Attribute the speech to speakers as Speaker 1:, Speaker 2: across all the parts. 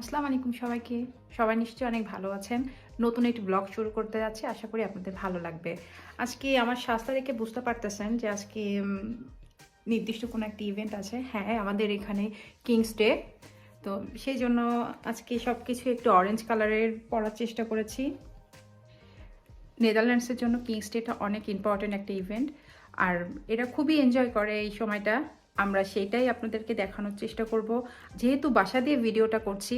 Speaker 1: আসসালামু আলাইকুম সবাইকে। সবাই নিশ্চয়ই অনেক ভালো আছেন। নতুন একটি ব্লগ শুরু করতে যাচ্ছি, আশা করি আপনাদের ভালো লাগবে। আজকে আমার স্বাস্থ্য দেখে বুঝতে পারতেছেন যে আজকে নির্দিষ্ট কোনো একটি ইভেন্ট আছে। হ্যাঁ আমাদের এখানে কিংস ডে তো সেই জন্য আজকে সব কিছু একটু অরেঞ্জ কালারের পরার চেষ্টা করেছি। নেদারল্যান্ডসের জন্য কিংস ডেটা অনেক ইম্পর্টেন্ট একটা ইভেন্ট আর এরা খুবই এনজয় করে এই সময়টা। আমরা সেইটাই আপনাদেরকে দেখানোর চেষ্টা করব। যেহেতু বাসা দিয়ে ভিডিওটা করছি,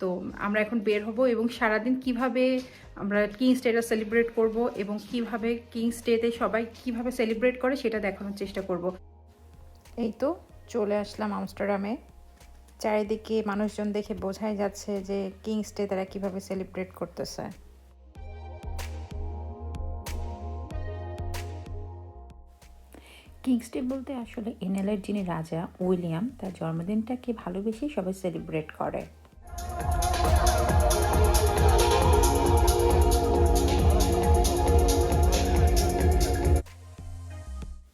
Speaker 1: তো আমরা এখন বের হব এবং সারাদিন কীভাবে আমরা কিংস ডেটা সেলিব্রেট করব এবং কীভাবে কিংস ডেতে সবাই কীভাবে সেলিব্রেট করে সেটা দেখানোর চেষ্টা করব। এই তো চলে আসলাম আমস্টারডামে। চারিদিকে মানুষজন দেখে বোঝাই যাচ্ছে যে কিংস ডে তারা কীভাবে সেলিব্রেট করতেছে। কিংস ডে বলতে আসলে এনএলের যিনি রাজা উইলিয়াম, তার জন্মদিনটাকে ভালোবেসে সবাই সেলিব্রেট করে।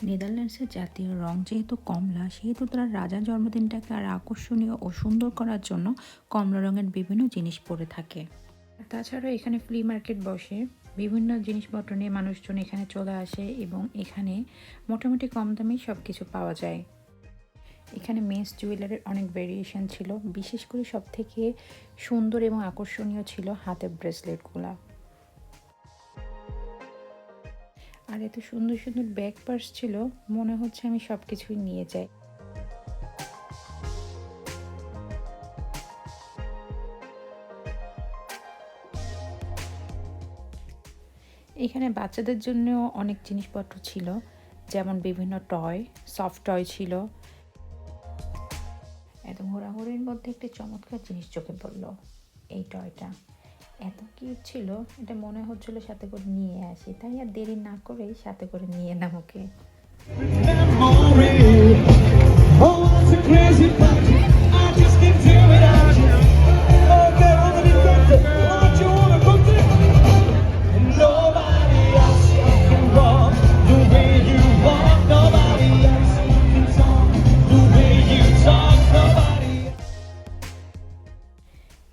Speaker 1: নেদারল্যান্ডসের জাতীয় রং যেহেতু কমলা, সেহেতু তারা রাজার জন্মদিনটাকে আর আকর্ষণীয় ও সুন্দর করার জন্য কমলা রঙের বিভিন্ন জিনিস পরে থাকে। তাছাড়া এখানে ফ্লি মার্কেট বসে। বিভিন্ন জিনিসপত্র নিয়ে মানুষজন এখানে চলে আসে এবং এখানে মোটামুটি কম দামেই সব কিছু পাওয়া যায়। এখানে মেন্স জুয়েলারির অনেক ভেরিয়েশন ছিল। বিশেষ করে সব থেকে সুন্দর এবং আকর্ষণীয় ছিল হাতের ব্রেসলেটগুলা। আর এত সুন্দর সুন্দর ব্যাগ পার্স ছিল, মনে হচ্ছে আমি সব কিছুই নিয়ে যাই। এখানে বাচ্চাদের জন্যও অনেক জিনিসপত্র ছিল, যেমন বিভিন্ন টয় সফট টয় ছিল। এত ঘোরাঘুরির মধ্যে একটি চমৎকার জিনিস চোখে পড়ল এই টয়টা এত কিউট ছিল, এটা মনে হচ্ছিল সাথে করে নিয়ে আসি, তাই আর দেরি না করেই সাথে করে নিয়ে এলাম ওকে।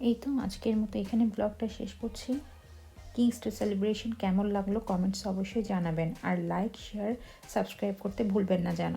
Speaker 1: এই তো আজকের মতো এখানে ব্লগটা শেষ করছি। কিংস টু সেলিব্রেশন কেমন লাগল কমেন্টস অবশ্যই জানাবেন। আর লাইক শেয়ার সাবস্ক্রাইব করতে ভুলবেন না যেন।